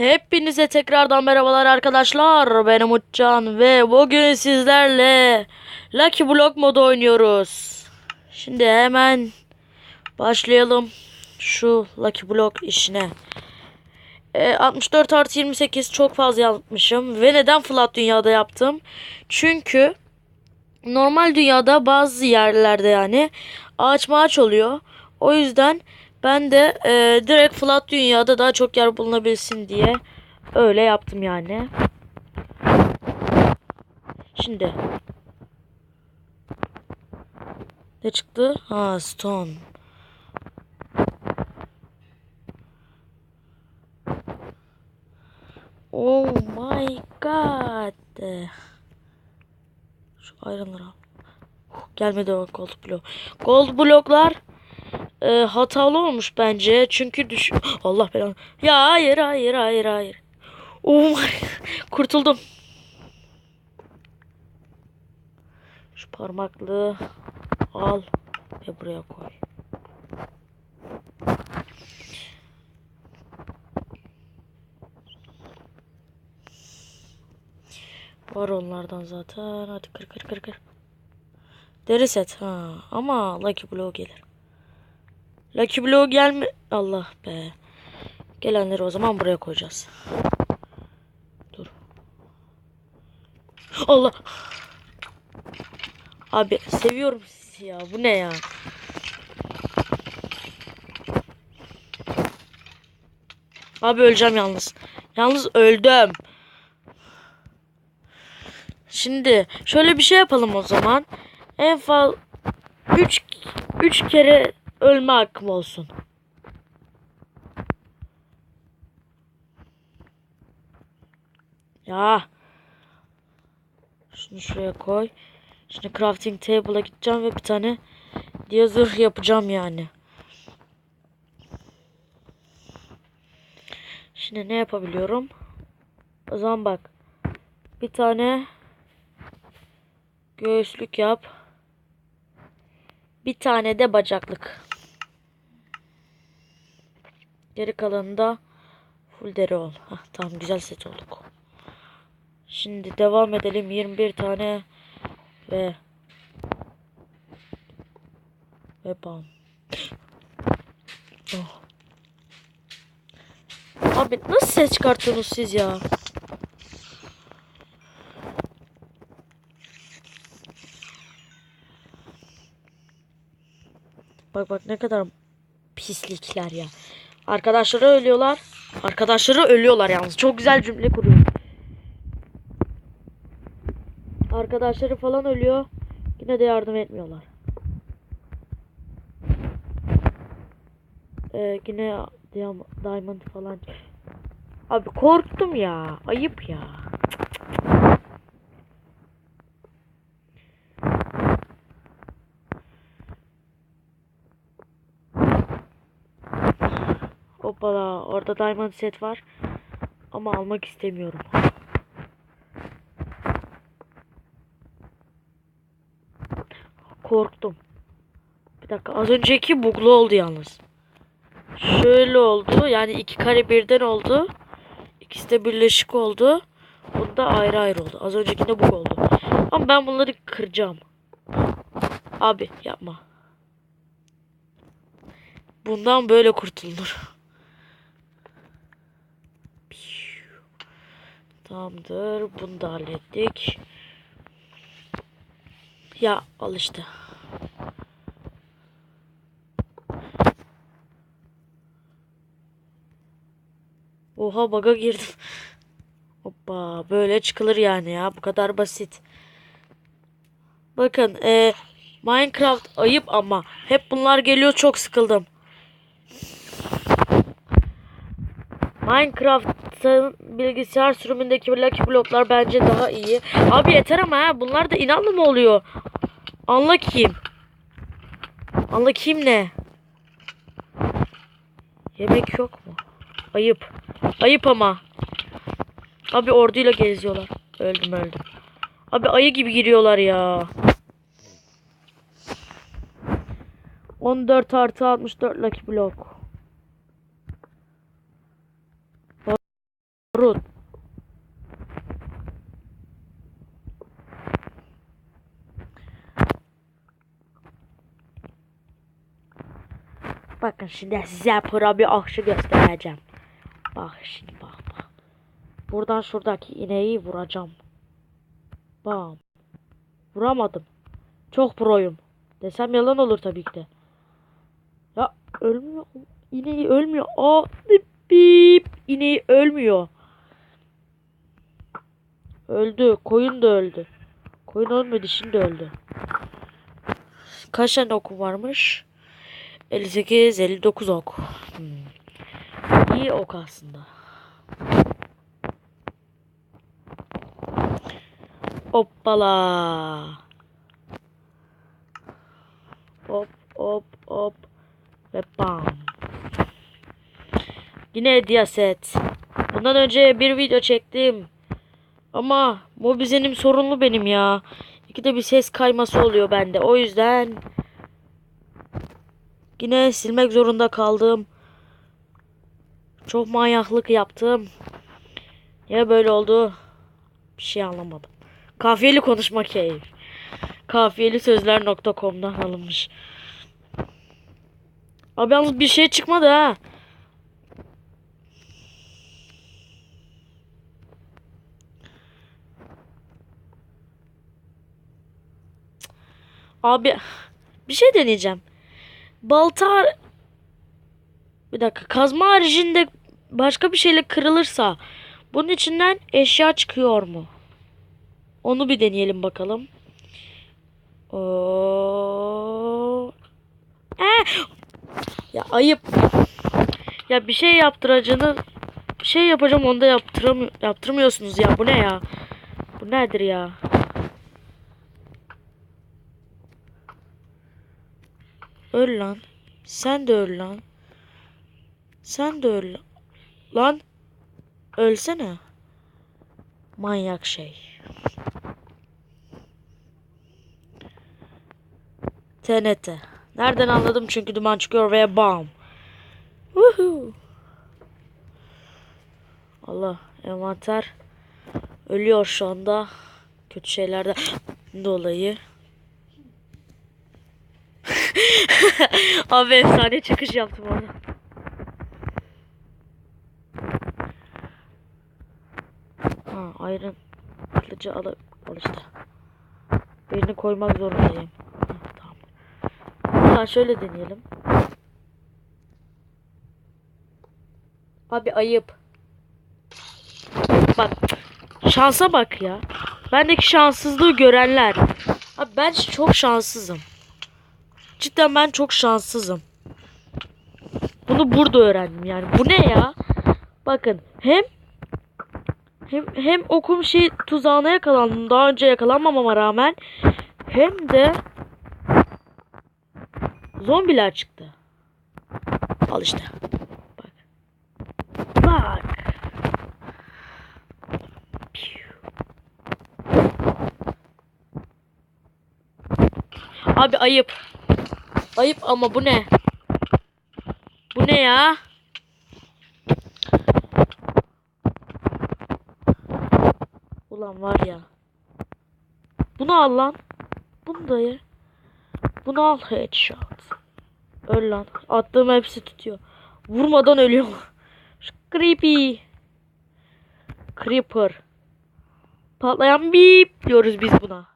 Hepinize tekrardan merhabalar arkadaşlar. Benim Utcan ve bugün sizlerle Lucky Block modu oynuyoruz. Şimdi hemen başlayalım şu Lucky Block işine. E, 64 artı 28 çok fazla yapmışım. Ve neden flat dünyada yaptım? Çünkü normal dünyada bazı yerlerde yani ağaç mağaç oluyor. O yüzden ben de e, direkt flat dünyada daha çok yer bulunabilsin diye öyle yaptım yani. Şimdi ne çıktı? Ha stone. Oh my god. Şu ayrılır al. Gelmedi o gold block. Gold bloklar e, hatalı olmuş bence. Çünkü düş... Allah belanı. Ya hayır hayır hayır hayır. Oh my... Kurtuldum. Şu parmaklığı al ve buraya koy. Var onlardan zaten. Hadi kır kır kır kır. Deri set ha. Ama Lucky Blow gelir. Lucky Blow gelme... Allah be. Gelenleri o zaman buraya koyacağız. Dur. Allah. Abi seviyorum sizi ya. Bu ne ya? Abi öleceğim yalnız. Yalnız öldüm. Şimdi şöyle bir şey yapalım o zaman. En fazla 3 3 kere ölme hakkım olsun. Ya. Şunu şuraya koy. Şimdi crafting table'a gideceğim ve bir tane diye yapacağım yani. Şimdi ne yapabiliyorum? O zaman bak. Bir tane göğüslük yap. Bir tane de bacaklık. Geri kalanında full deri ol. Hah, tamam güzel set olduk. Şimdi devam edelim. 21 tane ve ve bam. Oh. Abi nasıl ses çıkartıyorsunuz siz ya? Bak bak ne kadar pislikler ya. Arkadaşları ölüyorlar. Arkadaşları ölüyorlar yalnız. Çok güzel cümle kuruyor. Arkadaşları falan ölüyor. Yine de yardım etmiyorlar. Ee, yine diam- diamond falan. Abi korktum ya. Ayıp ya. Hoppala orada diamond set var. Ama almak istemiyorum. Korktum. Bir dakika az önceki buglu oldu yalnız. Şöyle oldu yani iki kare birden oldu. İkisi de birleşik oldu. Bunda ayrı ayrı oldu. Az öncekinde bug oldu. Ama ben bunları kıracağım. Abi yapma. Bundan böyle kurtulunur. Tamamdır. Bunu da hallettik. Ya al işte. Oha baga girdim. Hoppa böyle çıkılır yani ya. Bu kadar basit. Bakın e, Minecraft ayıp ama hep bunlar geliyor çok sıkıldım. Minecraft'ın bilgisayar sürümündeki Lucky bloklar bence daha iyi. Abi yeter ama ha. Bunlar da inanlı mı oluyor? Anla kim? Anla kim ne? Yemek yok mu? Ayıp. Ayıp ama. Abi orduyla geziyorlar. Öldüm öldüm. Abi ayı gibi giriyorlar ya. 14 artı 64 Lucky Block. Rut. Bakın şimdi size bir akşı göstereceğim. Bak şimdi bak bak. Buradan şuradaki ineği vuracağım. Bam. Vuramadım. Çok proyum. Desem yalan olur tabii ki de. Ya ölmüyor. İneği ölmüyor. Aa bip. İneği ölmüyor. Öldü. Koyun da öldü. Koyun ölmedi şimdi öldü. Kaç tane okum varmış? 58, 59 ok. Hmm. İyi ok aslında. Hoppala. Hop hop hop. Ve bam. Yine hediye set. Bundan önce bir video çektim. Ama mobizenim sorunlu benim ya. İkide bir ses kayması oluyor bende. O yüzden yine silmek zorunda kaldım. Çok manyaklık yaptım. Ya böyle oldu? Bir şey anlamadım. Kafiyeli konuşma keyif. Kafiyeli sözler.com'dan alınmış. Abi yalnız bir şey çıkmadı ha. Abi bir şey deneyeceğim. Balta bir dakika kazma haricinde başka bir şeyle kırılırsa bunun içinden eşya çıkıyor mu? Onu bir deneyelim bakalım. Oo. Eh! Ya ayıp. Ya bir şey yaptıracağını bir şey yapacağım onu da yaptıram yaptırmıyorsunuz ya. Bu ne ya? Bu nedir ya? Öl lan. Sen de öl lan. Sen de öl. Lan. Ölsene. Manyak şey. TNT. Nereden anladım? Çünkü duman çıkıyor ve bam. Woohoo. Allah envanter ölüyor şu anda. Kötü şeylerden dolayı. Abi efsane çıkış yaptım orada. Ha ayrın kılıcı alıp al işte. Birini koymak zorundayım. Ha, tamam. Ha şöyle deneyelim. Abi ayıp. Bak şansa bak ya. Bendeki şanssızlığı görenler. Abi ben çok şanssızım. Cidden ben çok şanssızım. Bunu burada öğrendim yani. Bu ne ya? Bakın hem hem hem okum şey tuzağına yakalandım. Daha önce yakalanmamama rağmen hem de zombiler çıktı. Al işte. Bak. Bak. Abi ayıp. Ayıp ama bu ne? Bu ne ya? Ulan var ya. Bunu al lan. Bunu da ye. Bunu al headshot. Öl lan. Attığım hepsi tutuyor. Vurmadan ölüyor. Creepy. Creeper. Patlayan bip diyoruz biz buna.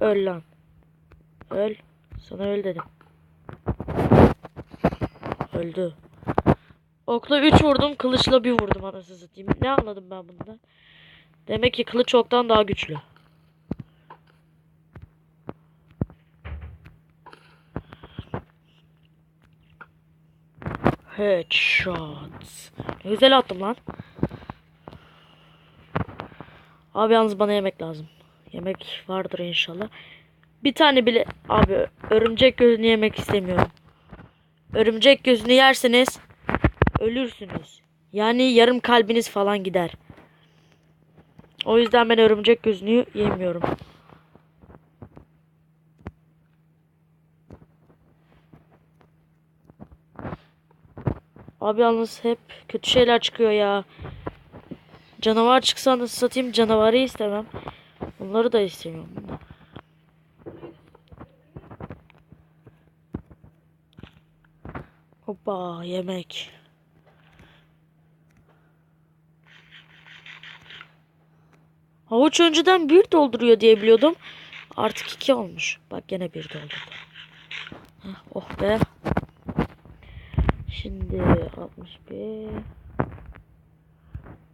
Öl lan. Öl. Sana öl dedim. Öldü. Okla 3 vurdum, kılıçla 1 vurdum anasını satayım. Ne anladım ben bundan? Demek ki kılıç oktan daha güçlü. Headshot. Güzel attım lan. Abi yalnız bana yemek lazım. Yemek vardır inşallah. Bir tane bile abi örümcek gözünü yemek istemiyorum. Örümcek gözünü yerseniz ölürsünüz. Yani yarım kalbiniz falan gider. O yüzden ben örümcek gözünü yemiyorum. Abi yalnız hep kötü şeyler çıkıyor ya. Canavar çıksa satayım canavarı istemem. Bunları da istemiyorum. Hoppa yemek. Havuç önceden bir dolduruyor diye biliyordum. Artık iki olmuş. Bak gene bir doldurdu. Oh be. Şimdi 61.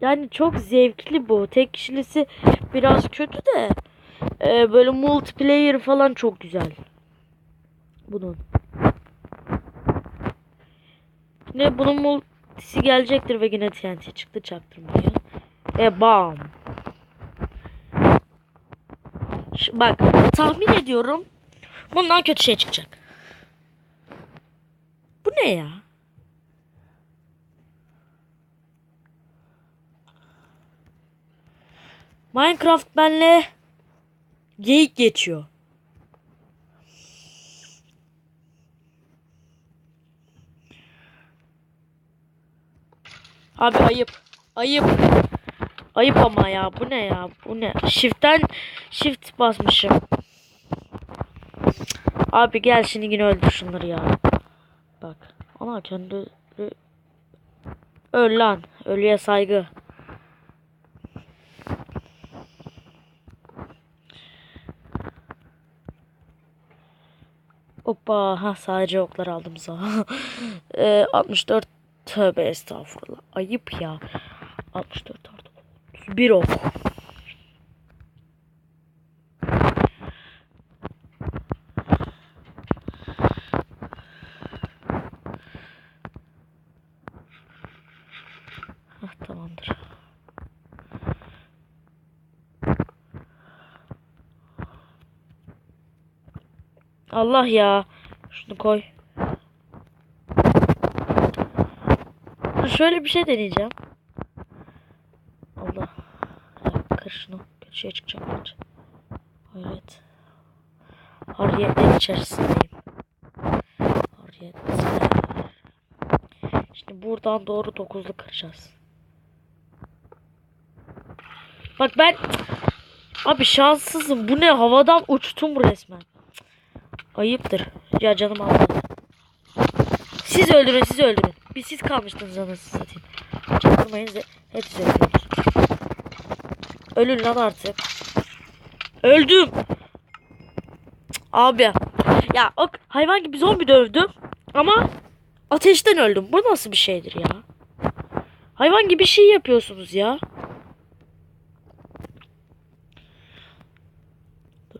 Yani çok zevkli bu. Tek kişilisi biraz kötü de. e, böyle multiplayer falan çok güzel. Bunun. Yine bunun multisi gelecektir ve yine TNT çıktı çaktırmaya. E bam. Ş- Bak tahmin ediyorum bundan kötü şey çıkacak. Bu ne ya? Minecraft benle geyik geçiyor. Abi ayıp. Ayıp. Ayıp ama ya. Bu ne ya? Bu ne? Shift'ten shift basmışım. Abi gel şimdi yine öldür şunları ya. Bak. Ana kendi Öl lan. Ölüye saygı. Hoppa. Ha sadece oklar aldım sana. Ee, 64 tövbe estağfurullah. Ayıp ya. 64 artı 31 ok. Hah, tamamdır. Allah ya. Şunu koy. Şöyle bir şey deneyeceğim. Allah. Ya kır şunu. Kötü şey çıkacak bence. Hayret. Hariyetler içerisindeyim. Hariyetler. Şimdi buradan doğru dokuzlu kıracağız. Bak ben Abi şanssızım. Bu ne? Havadan uçtum resmen. Ayıptır. Ya canım almadı. Siz öldürün, siz öldürün. Bir siz kalmıştınız anasını satayım. Çaktırmayın. Hep siz öldürüyorsunuz. Ölün lan artık. Öldüm. Abi. Ya o hayvan gibi zombi dövdüm. Ama ateşten öldüm. Bu nasıl bir şeydir ya? Hayvan gibi şey yapıyorsunuz ya.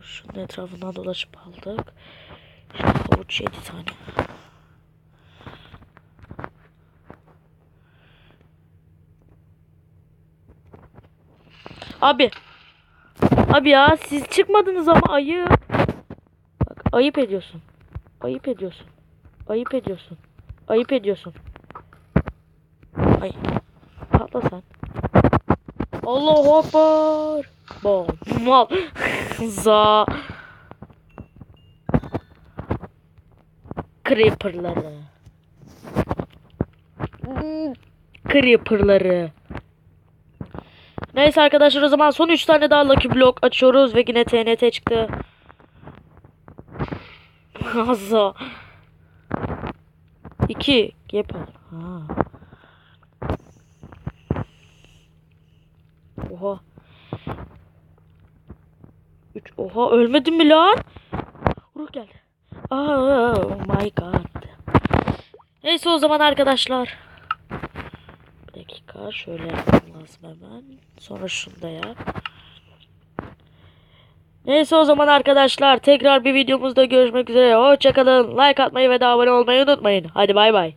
Şunun etrafından dolaşıp aldık. Şimdi havuç 7 tane. Abi. Abi ya siz çıkmadınız ama ayıp. Bak ayıp ediyorsun. Ayıp ediyorsun. Ayıp ediyorsun. Ayıp ediyorsun. Ay. Patla sen. Allahu Akbar. Bom. Mal. Za. Creeper'ları. Creeper'ları. Neyse arkadaşlar o zaman son 3 tane daha Lucky Block açıyoruz ve yine TNT çıktı. Azza. 2 Gepal. Ha. Oha. 3 Oha ölmedim mi lan? Ruh geldi. Oh my god. Neyse o zaman arkadaşlar. Bir dakika şöyle yapmam lazım hemen. Sonra şunu da yap. Neyse o zaman arkadaşlar tekrar bir videomuzda görüşmek üzere. Hoşçakalın. Like atmayı ve abone olmayı unutmayın. Hadi bay bay.